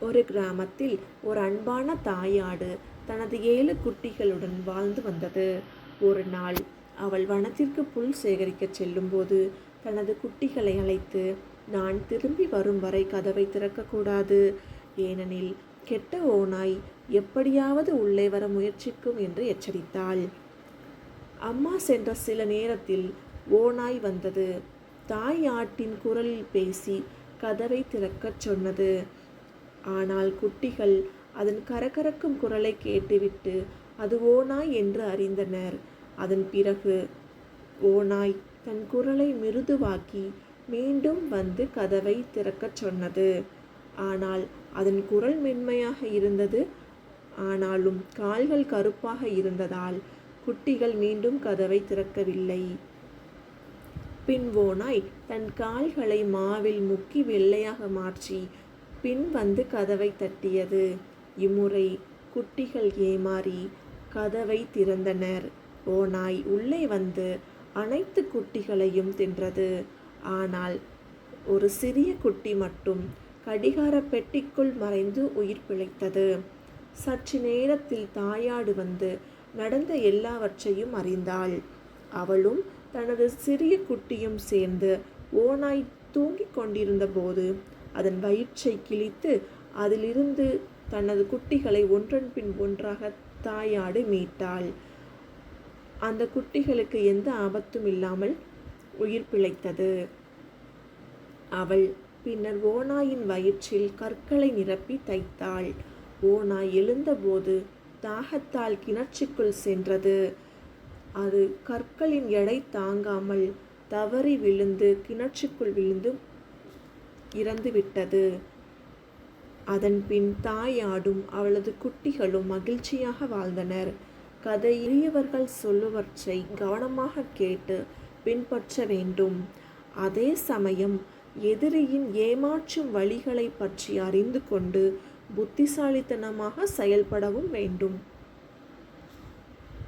ஒரு கிராமத்தில் ஒரு அன்பான தாயாடு தனது ஏழு குட்டிகளுடன் வாழ்ந்து வந்தது. ஒரு நாள் அவள் வனத்திற்கு புல் சேகரிக்கச் செல்லும்போது தனது குட்டிகளை அழைத்து நான் திரும்பி வரும் வரை கதவை திறக்கக்கூடாது. ஏனெனில் கெட்ட ஓநாய் எப்படியாவது உள்ளே வர முயற்சிக்கும் என்று எச்சரித்தாள். அம்மா சென்ற சில நேரத்தில் ஓநாய் வந்தது. தாய் ஆட்டின் குரலில் பேசி கதவை திறக்கச் சொன்னது. ஆனால் குட்டிகள் அதன் கரகரக்கும் குரலை கேட்டுவிட்டு அது ஓநாய் என்று அறிந்தனர். அதன் பிறகு ஓநாய் தன் குரலை மிருதுவாக்கி மீண்டும் வந்து கதவை திறக்கச் சொன்னது. ஆனால் அதன் குரல் மென்மையாக இருந்தது. ஆனாலும் கால்கள் கருப்பாக இருந்ததால் குட்டிகள் மீண்டும் கதவை திறக்கவில்லை. பின் ஓநாய் தன் கால்களை மாவில் முக்கி வெள்ளையாக மாற்றி பின் வந்து கதவை தட்டியது. இம்முறை குட்டிகள் ஏமாறி கதவை திறந்தனர். ஓநாய் உள்ளே வந்து அனைத்து குட்டிகளையும் தின்றது. ஆனால் ஒரு சிறிய குட்டி மட்டும் கடிகார பெட்டிக்குள் மறைந்து உயிர் பிழைத்தது. சற்று நேரத்தில் தாயாடு வந்து நடந்த எல்லாவற்றையும் அறிந்தாள். அவளும் தனது சிறிய குட்டியும் சேர்ந்து ஓநாய் தூங்கிக் கொண்டிருந்த போது அதன் வயிற்றை கிழித்து அதிலிருந்து தனது குட்டிகளை ஒன்றன் பின் ஒன்றாக தாயாடு மீட்டாள். அந்த குட்டிகளுக்கு எந்த ஆபத்தும் இல்லாமல் உயிர் பிழைத்தது. அவள் பின்னர் ஓநாயின் வயிற்றில் கற்களை நிரப்பி தைத்தாள். ஓநாய் எழுந்தபோது தாகத்தால் கிணற்றுக்குள் சென்றது. அது கற்களின் எடை தாங்காமல் தவறி விழுந்து கிணற்றுக்குள் விழுந்து இறந்துவிட்டது. அதன் பின் தாயாடும் அவளது குட்டிகளும் மகிழ்ச்சியாக வாழ்ந்தனர். கதை எளியவர்கள் சொல்லுவற்றை கவனமாக கேட்டு பின்பற்ற வேண்டும். அதே சமயம் எதிரியின் ஏமாற்றும் வழிகளை பற்றி அறிந்து கொண்டு புத்திசாலித்தனமாக செயல்படவும் வேண்டும்.